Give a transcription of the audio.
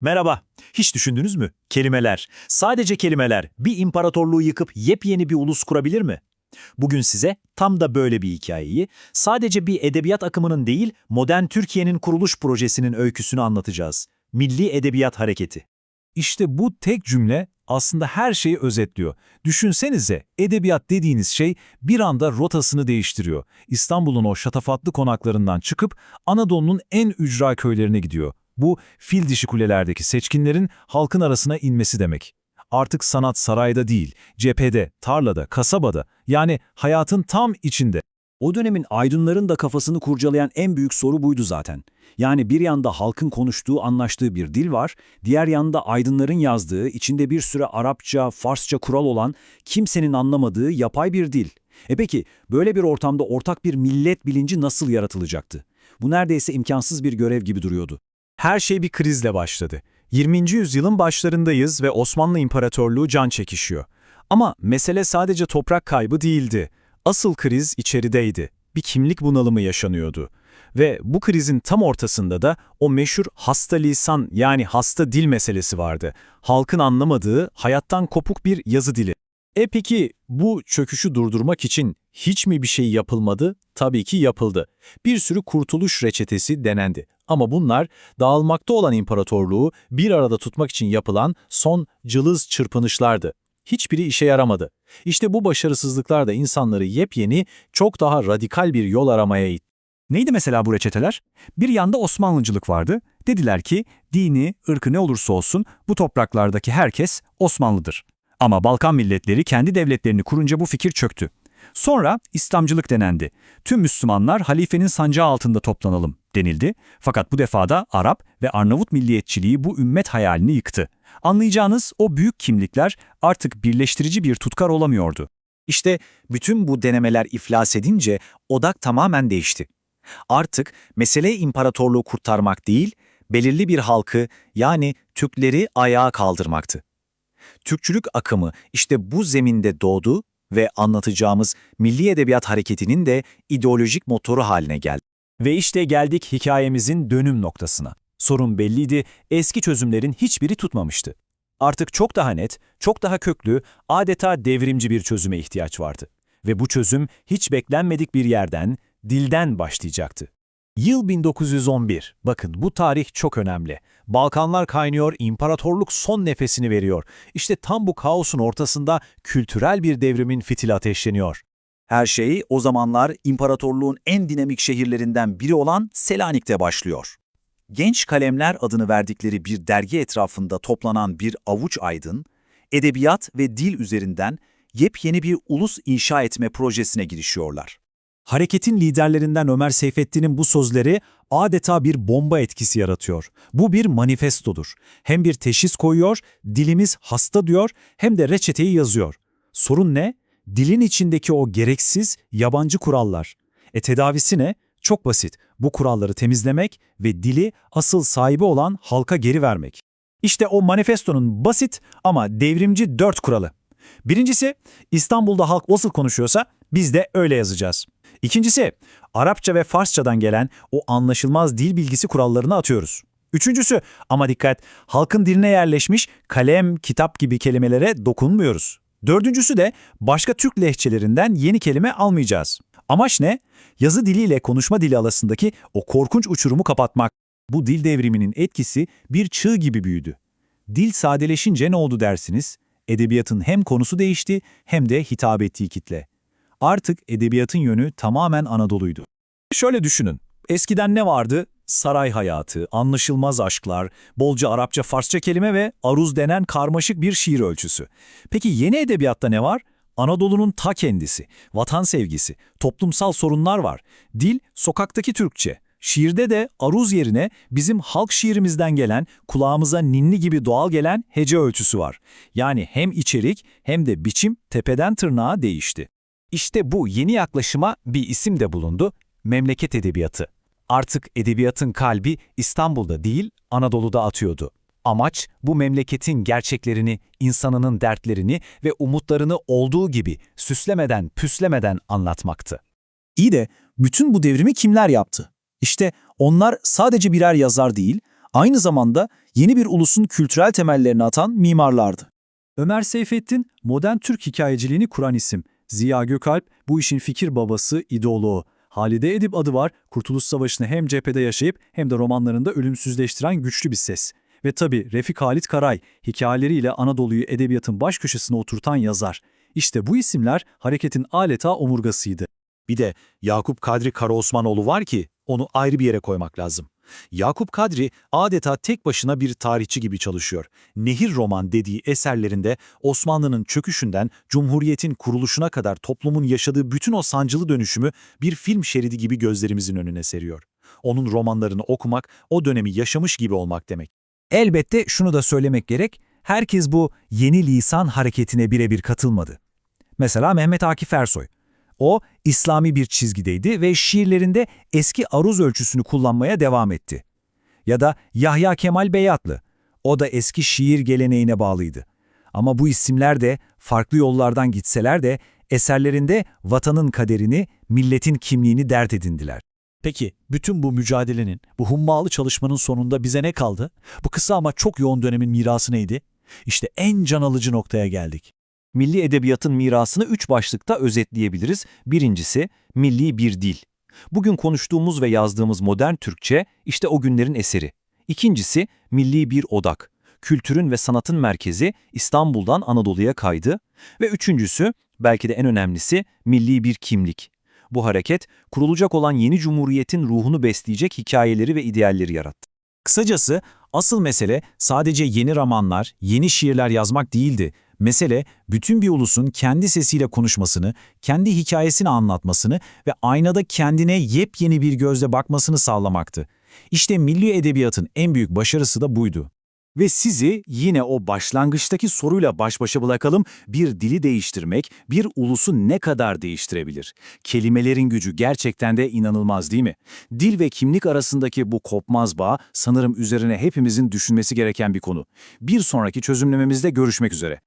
Merhaba. Hiç düşündünüz mü? Kelimeler, sadece kelimeler bir imparatorluğu yıkıp yepyeni bir ulus kurabilir mi? Bugün size tam da böyle bir hikayeyi, sadece bir edebiyat akımının değil, modern Türkiye'nin kuruluş projesinin öyküsünü anlatacağız. Milli Edebiyat Hareketi. İşte bu tek cümle aslında her şeyi özetliyor. Düşünsenize edebiyat dediğiniz şey bir anda rotasını değiştiriyor. İstanbul'un o şatafatlı konaklarından çıkıp Anadolu'nun en ücra köylerine gidiyor. Bu fil dişi kulelerdeki seçkinlerin halkın arasına inmesi demek. Artık sanat sarayda değil, cephede, tarlada, kasabada yani hayatın tam içinde. O dönemin aydınların da kafasını kurcalayan en büyük soru buydu zaten. Yani bir yanda halkın konuştuğu, anlaştığı bir dil var, diğer yanda aydınların yazdığı, içinde bir süre Arapça, Farsça kural olan, kimsenin anlamadığı yapay bir dil. E peki, böyle bir ortamda ortak bir millet bilinci nasıl yaratılacaktı? Bu neredeyse imkansız bir görev gibi duruyordu. Her şey bir krizle başladı. 20. yüzyılın başlarındayız ve Osmanlı İmparatorluğu can çekişiyor. Ama mesele sadece toprak kaybı değildi. Asıl kriz içerideydi. Bir kimlik bunalımı yaşanıyordu. Ve bu krizin tam ortasında da o meşhur hasta lisan yani hasta dil meselesi vardı. Halkın anlamadığı, hayattan kopuk bir yazı dili. E peki bu çöküşü durdurmak için hiç mi bir şey yapılmadı? Tabii ki yapıldı. Bir sürü kurtuluş reçetesi denendi. Ama bunlar dağılmakta olan imparatorluğu bir arada tutmak için yapılan son cılız çırpınışlardı. Hiçbiri işe yaramadı. İşte bu başarısızlıklar da insanları yepyeni, çok daha radikal bir yol aramaya itti. Neydi mesela bu reçeteler? Bir yanda Osmanlıcılık vardı. Dediler ki dini, ırkı ne olursa olsun bu topraklardaki herkes Osmanlıdır. Ama Balkan milletleri kendi devletlerini kurunca bu fikir çöktü. Sonra İslamcılık denendi. Tüm Müslümanlar halifenin sancağı altında toplanalım denildi. Fakat bu defada Arap ve Arnavut milliyetçiliği bu ümmet hayalini yıktı. Anlayacağınız o büyük kimlikler artık birleştirici bir tutkar olamıyordu. İşte bütün bu denemeler iflas edince odak tamamen değişti. Artık mesele imparatorluğu kurtarmak değil, belirli bir halkı yani Türkleri ayağa kaldırmaktı. Türkçülük akımı işte bu zeminde doğdu ve anlatacağımız Milli Edebiyat Hareketi'nin de ideolojik motoru haline geldi. Ve işte geldik hikayemizin dönüm noktasına. Sorun belliydi, eski çözümlerin hiçbiri tutmamıştı. Artık çok daha net, çok daha köklü, adeta devrimci bir çözüme ihtiyaç vardı. Ve bu çözüm hiç beklenmedik bir yerden, dilden başlayacaktı. Yıl 1911. Bakın bu tarih çok önemli. Balkanlar kaynıyor, imparatorluk son nefesini veriyor. İşte tam bu kaosun ortasında kültürel bir devrimin fitili ateşleniyor. Her şey o zamanlar imparatorluğun en dinamik şehirlerinden biri olan Selanik'te başlıyor. Genç Kalemler adını verdikleri bir dergi etrafında toplanan bir avuç aydın, edebiyat ve dil üzerinden yepyeni bir ulus inşa etme projesine girişiyorlar. Hareketin liderlerinden Ömer Seyfettin'in bu sözleri adeta bir bomba etkisi yaratıyor. Bu bir manifestodur. Hem bir teşhis koyuyor, dilimiz hasta diyor, hem de reçeteyi yazıyor. Sorun ne? Dilin içindeki o gereksiz, yabancı kurallar. E tedavisi ne? Çok basit. Bu kuralları temizlemek ve dili asıl sahibi olan halka geri vermek. İşte o manifestonun basit ama devrimci dört kuralı. Birincisi, İstanbul'da halk nasıl konuşuyorsa biz de öyle yazacağız. İkincisi, Arapça ve Farsçadan gelen o anlaşılmaz dil bilgisi kurallarını atıyoruz. Üçüncüsü, ama dikkat, halkın diline yerleşmiş kalem, kitap gibi kelimelere dokunmuyoruz. Dördüncüsü de başka Türk lehçelerinden yeni kelime almayacağız. Amaç ne? Yazı diliyle konuşma dili arasındaki o korkunç uçurumu kapatmak. Bu dil devriminin etkisi bir çığ gibi büyüdü. Dil sadeleşince ne oldu dersiniz? Edebiyatın hem konusu değişti hem de hitap ettiği kitle. Artık edebiyatın yönü tamamen Anadolu'ydu. Şöyle düşünün, eskiden ne vardı? Saray hayatı, anlaşılmaz aşklar, bolca Arapça, Farsça kelime ve aruz denen karmaşık bir şiir ölçüsü. Peki yeni edebiyatta ne var? Anadolu'nun ta kendisi, vatan sevgisi, toplumsal sorunlar var. Dil, sokaktaki Türkçe. Şiirde de aruz yerine bizim halk şiirimizden gelen, kulağımıza ninni gibi doğal gelen hece ölçüsü var. Yani hem içerik hem de biçim tepeden tırnağa değişti. İşte bu yeni yaklaşıma bir isim de bulundu, memleket edebiyatı. Artık edebiyatın kalbi İstanbul'da değil, Anadolu'da atıyordu. Amaç bu memleketin gerçeklerini, insanının dertlerini ve umutlarını olduğu gibi süslemeden, püslemeden anlatmaktı. İyi de bütün bu devrimi kimler yaptı? İşte onlar sadece birer yazar değil, aynı zamanda yeni bir ulusun kültürel temellerini atan mimarlardı. Ömer Seyfettin, modern Türk hikayeciliğini kuran isim. Ziya Gökalp, bu işin fikir babası, ideoloğu. Halide Edip adı var, Kurtuluş Savaşı'nı hem cephede yaşayıp hem de romanlarında ölümsüzleştiren güçlü bir ses. Ve tabii Refik Halit Karay, hikayeleriyle Anadolu'yu edebiyatın baş köşesine oturtan yazar. İşte bu isimler hareketin adeta omurgasıydı. Bir de Yakup Kadri Karaosmanoğlu var ki onu ayrı bir yere koymak lazım. Yakup Kadri adeta tek başına bir tarihçi gibi çalışıyor. Nehir Roman dediği eserlerinde Osmanlı'nın çöküşünden Cumhuriyet'in kuruluşuna kadar toplumun yaşadığı bütün o sancılı dönüşümü bir film şeridi gibi gözlerimizin önüne seriyor. Onun romanlarını okumak, o dönemi yaşamış gibi olmak demek. Elbette şunu da söylemek gerek, herkes bu yeni lisan hareketine birebir katılmadı. Mesela Mehmet Akif Ersoy. O, İslami bir çizgideydi ve şiirlerinde eski aruz ölçüsünü kullanmaya devam etti. Ya da Yahya Kemal Beyatlı. O da eski şiir geleneğine bağlıydı. Ama bu isimler de farklı yollardan gitseler de eserlerinde vatanın kaderini, milletin kimliğini dert edindiler. Peki bütün bu mücadelenin, bu hummalı çalışmanın sonunda bize ne kaldı? Bu kısa ama çok yoğun dönemin mirası neydi? İşte en can alıcı noktaya geldik. Milli edebiyatın mirasını üç başlıkta özetleyebiliriz. Birincisi, milli bir dil. Bugün konuştuğumuz ve yazdığımız modern Türkçe işte o günlerin eseri. İkincisi, milli bir odak. Kültürün ve sanatın merkezi İstanbul'dan Anadolu'ya kaydı. Ve üçüncüsü, belki de en önemlisi, milli bir kimlik. Bu hareket, kurulacak olan yeni cumhuriyetin ruhunu besleyecek hikayeleri ve idealleri yarattı. Kısacası asıl mesele sadece yeni romanlar, yeni şiirler yazmak değildi. Mesele bütün bir ulusun kendi sesiyle konuşmasını, kendi hikayesini anlatmasını ve aynada kendine yepyeni bir gözle bakmasını sağlamaktı. İşte milli edebiyatın en büyük başarısı da buydu. Ve sizi yine o başlangıçtaki soruyla baş başa bırakalım. Bir dili değiştirmek bir ulusu ne kadar değiştirebilir? Kelimelerin gücü gerçekten de inanılmaz değil mi? Dil ve kimlik arasındaki bu kopmaz bağ sanırım üzerine hepimizin düşünmesi gereken bir konu. Bir sonraki çözümlememizde görüşmek üzere.